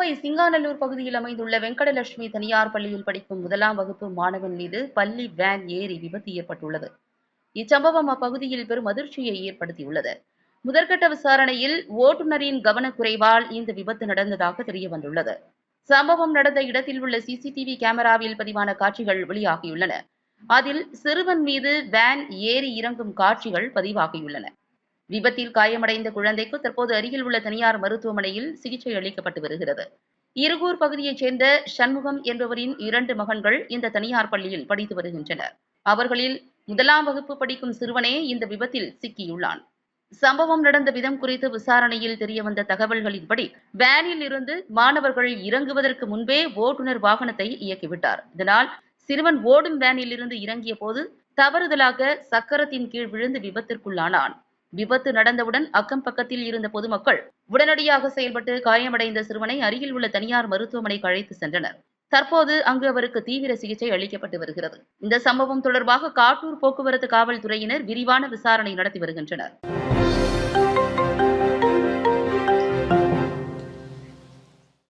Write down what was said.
கோவை சிங்காநல்லூர் பகுதியில் அமைந்துள்ள வெங்கடலட்சுமி தனியார் பள்ளியில் படிக்கும் முதலாம் வகுப்பு மாணவன் மீது பள்ளி வேன் ஏறி விபத்து ஏற்பட்டுள்ளது. இச்சம்பவம் அப்பகுதியில் பெரும் அதிர்ச்சியை ஏற்படுத்தியுள்ளது. முதற்கட்ட விசாரணையில் ஓட்டுநரின் கவனக்குறைவால் இந்த விபத்து நடந்ததாக தெரிய வந்துள்ளது. சம்பவம் நடந்த இடத்தில் உள்ள சிசிடிவி கேமராவில் பதிவான காட்சிகள் வெளியாகியுள்ளன. அதில் சிறுவன் மீது வேன் ஏறி இறங்கும் காட்சிகள் பதிவாகியுள்ளன. விபத்தில் காயமடைந்த குழந்தைக்கு தற்போது அருகில் உள்ள தனியார் மருத்துவமனையில் சிகிச்சை அளிக்கப்பட்டு வருகிறது. இருகூர் பகுதியைச் சேர்ந்த சண்முகம் என்பவரின் இரண்டு மகன்கள் இந்த தனியார் பள்ளியில் படித்து வருகின்றனர். அவர்களில் முதலாம் வகுப்பு படிக்கும் சிறுவனே இந்த விபத்தில் சிக்கியுள்ளான். சம்பவம் நடந்த விதம் குறித்து விசாரணையில் தெரியவந்த தகவல்களின்படி வேனில் இருந்து மாணவர்கள் இறங்குவதற்கு முன்பே ஓட்டுநர் வாகனத்தை இயக்கிவிட்டார். இதனால் சிறுவன் ஓடும் வேனில் இருந்து இறங்கிய போது தவறுதலாக சக்கரத்தின் கீழ் விழுந்து விபத்திற்குள்ளானான். விபத்து நடந்தவுடன் அக்கம் பக்கத்தில் இருந்த பொதுமக்கள் உடனடியாக செயல்பட்டு காயமடைந்த சிறுவனை அருகில் உள்ள தனியார் மருத்துவமனைக்கு அழைத்து சென்றனர். தற்போது அங்கு அவருக்கு தீவிர சிகிச்சை அளிக்கப்பட்டு வருகிறது. இந்த சம்பவம் தொடர்பாக காட்டூர் போக்குவரத்து காவல்துறையினர் விரிவான விசாரணை நடத்தி வருகின்றனர்.